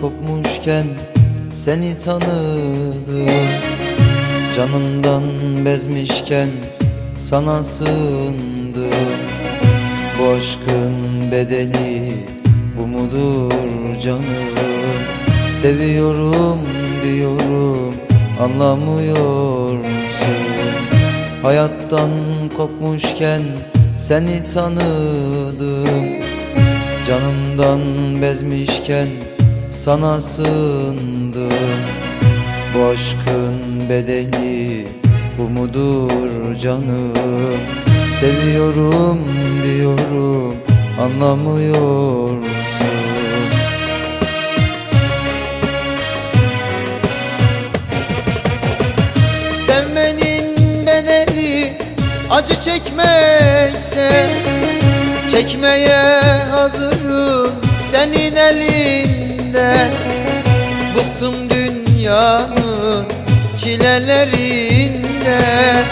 kopmuşken seni tanıdım. Canımdan bezmişken sana sığındım. Bu aşkın bedeli bu mudur canım? Seviyorum diyorum anlamıyorsun Hayattan kopmuşken seni tanıdım Canımdan bezmişken sana sığındım. Bu aşkın bedeli bu mudur canım? Seviyorum diyorum anlamıyorsun. Sevmenin bedeli acı çekmekse Çekmeye hazırım senin elinden Bıktım dünyanın çilelerinden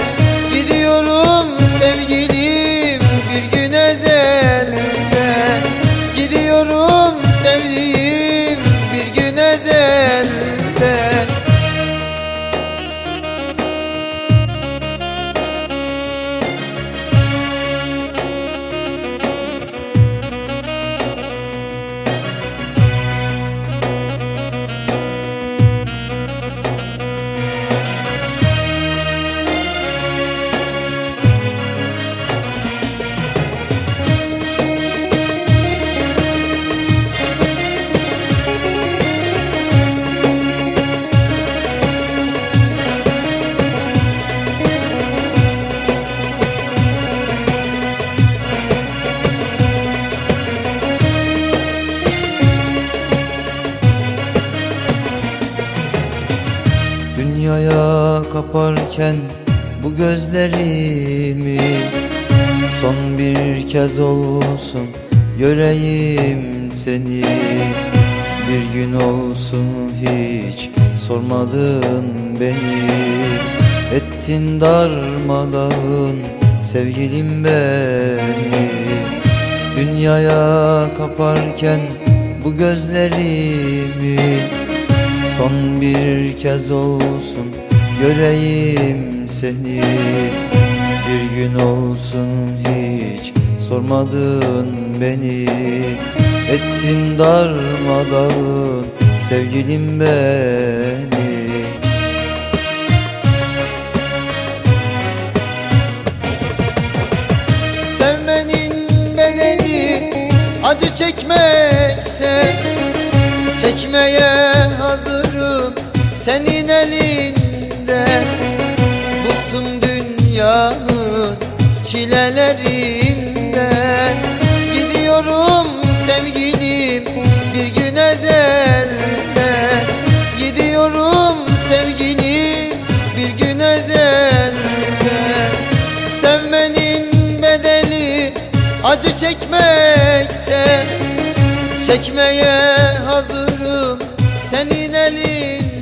Dünyaya kaparken bu gözlerimi Son bir kez olsun göreyim seni. Bir gün olsun hiç sormadın beni. Ettin darmadağın sevgilim beni. Dünyaya kaparken bu gözlerimi Son bir kez olsun göreyim seni. Bir gün olsun hiç sormadın beni. Ettin darmadağın sevgilim beni. Sevmenin bedeli acı çekmekse Çekmeye hazırım senin elinde. Bıktım dünyanın çilelerinden. Gidiyorum sevgilim bir gün ezelden. Gidiyorum sevgilim bir gün ezelden. Sevmenin bedeli acı çekmekse Çekmeye hazırım senin elin